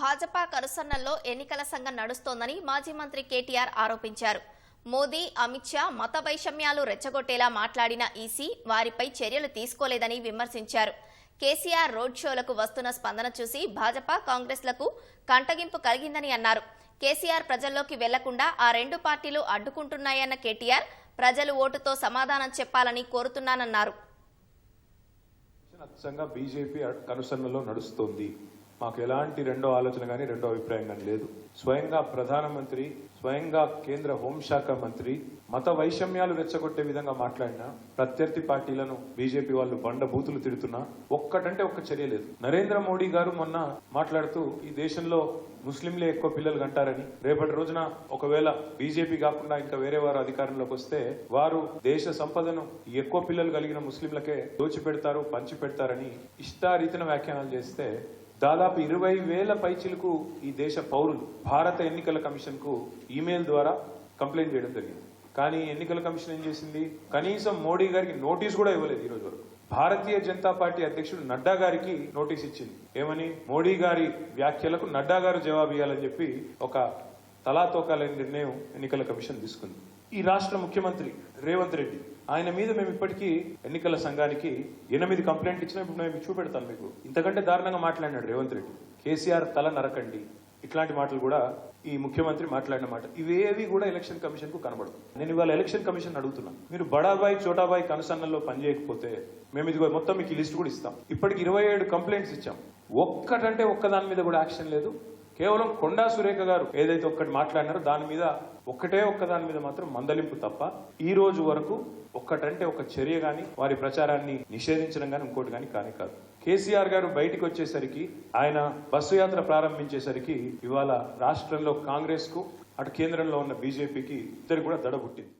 భాజపా కరుసన్నల్లో ఎన్నికల సంఘం నడుస్తోందని మాజీ మంత్రి కేటీఆర్ ఆరోపించారు. మోదీ అమిత్ షా మత వైషమ్యాలు రెచ్చగొట్టేలా మాట్లాడిన ఈసీ వారిపై చర్యలు తీసుకోలేదని విమర్శించారు. కేసీఆర్ రోడ్ షోలకు వస్తున్న స్పందన చూసి భాజపా కాంగ్రెస్లకు కంటగింపు కలిగిందని అన్నారు. కేసీఆర్ ప్రజల్లోకి వెళ్ళకుండా ఆ రెండు పార్టీలు అడ్డుకుంటున్నాయన్న కేటీఆర్ ప్రజలు ఓటుతో సమాధానం చెప్పాలని కోరుతున్నానన్నారు. బీజేపీ కనుసన్నలో నడుస్తోంది. మాకు ఎలాంటి రెండో ఆలోచన కానీ రెండో అభిప్రాయం కానీ లేదు. స్వయంగా ప్రధానమంత్రి స్వయంగా కేంద్ర హోంశాఖ మంత్రి మత వైషమ్యాలు రెచ్చగొట్టే విధంగా మాట్లాడిన ప్రత్యర్థి పార్టీలను బీజేపీ వాళ్ళు బండ బూతులు తిడుతున్నా ఒక్కటంటే ఒక్క చర్య లేదు. నరేంద్ర మోడీ గారు మొన్న మాట్లాడుతూ ఈ దేశంలో ముస్లింలే ఎక్కువ పిల్లలు కంటారని. రేపటి రోజున ఒకవేళ బీజేపీ కాకుండా ఇంకా వేరే వారు అధికారంలోకి వస్తే వారు దేశ సంపదను ఎక్కువ పిల్లలు కలిగిన ముస్లింలకే దోచిపెడతారు పంచి పెడతారని ఇష్టారీతిన వ్యాఖ్యానాలు చేస్తే దాదాపు ఇరవై వేల పైచిలకు ఈ దేశ పౌరులు భారత ఎన్నికల కమిషన్కు ఈమెయిల్ ద్వారా కంప్లైంట్ చేయడం జరిగింది. కానీ ఎన్నికల కమిషన్ ఏం చేసింది? కనీసం మోడీ గారికి నోటీస్ కూడా ఇవ్వలేదు ఈ రోజు వరకు. భారతీయ జనతా పార్టీ అధ్యక్షుడు నడ్డా గారికి నోటీస్ ఇచ్చింది. ఏమని? మోడీ గారి వ్యాఖ్యలకు నడ్డా గారు జవాబు ఇవ్వాలని చెప్పి ఒక తలాతోకాలేని నిర్ణయం ఎన్నికల కమిషన్ తీసుకుంది. ఈ రాష్ట్ర ముఖ్యమంత్రి రేవంత్ రెడ్డి ఆయన మీద మేము ఇప్పటికీ ఎన్నికల సంఘానికి ఎనిమిది కంప్లైంట్ ఇచ్చినా ఇప్పుడు మేము చూపెడతాను మీకు. ఇంతకంటే దారుణంగా మాట్లాడినాడు రేవంత్ రెడ్డి. కేసీఆర్ తల నరకండి. ఇట్లాంటి మాటలు కూడా ఈ ముఖ్యమంత్రి మాట్లాడిన మాట. ఇవేవి కూడా ఎలక్షన్ కమిషన్కు కనబడదు నేను ఇవాళ ఎలక్షన్ కమిషన్ అడుగుతున్నాను మీరు బడాబాయ్ చోటాబాయ్ కనుసన్నల్లో పనిచేయకపోతే మేము ఇదిగో మొత్తం మీకు లిస్ట్ కూడా ఇస్తాం. ఇప్పటికి ఇరవై ఏడు కంప్లైంట్స్ ఇచ్చాం. ఒక్కటంటే ఒక్కదాని మీద కూడా యాక్షన్ లేదు. కేవలం కొండా సురేఖ గారు ఏదైతే ఒక్కటి మాట్లాడినారో దాని మీద ఒక్కటే ఒక్క దాని మీద మాత్రం మందలింపు తప్ప ఈ రోజు వరకు ఒక్కటంటే ఒక చర్య గాని వారి ప్రచారాన్ని నిషేధించడం గాని ఇంకోటి గాని కాని కాదు. కేసీఆర్ గారు బయటికి వచ్చేసరికి ఆయన బస్సు యాత్ర ప్రారంభించేసరికి ఇవాళ రాష్ట్రంలో కాంగ్రెస్కు అటు కేంద్రంలో ఉన్న బీజేపీకి ఇద్దరు కూడా దడ పుట్టింది.